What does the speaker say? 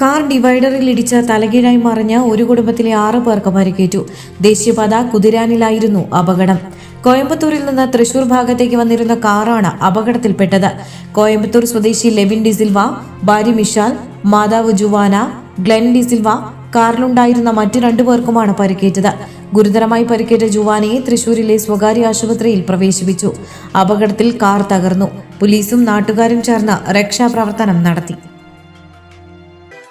Car ഡിവൈഡറിൽ ഇടിച്ച് തലകീഴായി മറിഞ്ഞ് ഒരു കുടുംബത്തിലെ ആറ് പേർക്ക് പരിക്കേറ്റു. ദേശീയപാത കുതിരാനിലായിരുന്നു അപകടം. കോയമ്പത്തൂരിൽ നിന്ന് തൃശൂർ ഭാഗത്തേക്ക് വന്നിരുന്ന കാറാണ് അപകടത്തിൽപ്പെട്ടത്. കോയമ്പത്തൂർ സ്വദേശി ലെവിൻ ഡിസിൽവ ഭാര്യ മിഷാൽ മാതാവ് ജുവാന ഗ്ലെൻ ഡിസിൽവ കാറിലുണ്ടായിരുന്ന മറ്റു രണ്ടു പേർക്കുമാണ് പരിക്കേറ്റത്. ഗുരുതരമായി പരിക്കേറ്റ ജുവാനയെ തൃശൂരിലെ സ്വകാര്യ ആശുപത്രിയിൽ പ്രവേശിപ്പിച്ചു. അപകടത്തിൽ കാർ തകർന്നു. പോലീസും നാട്ടുകാരും ചേർന്ന് രക്ഷാപ്രവർത്തനം നടത്തി.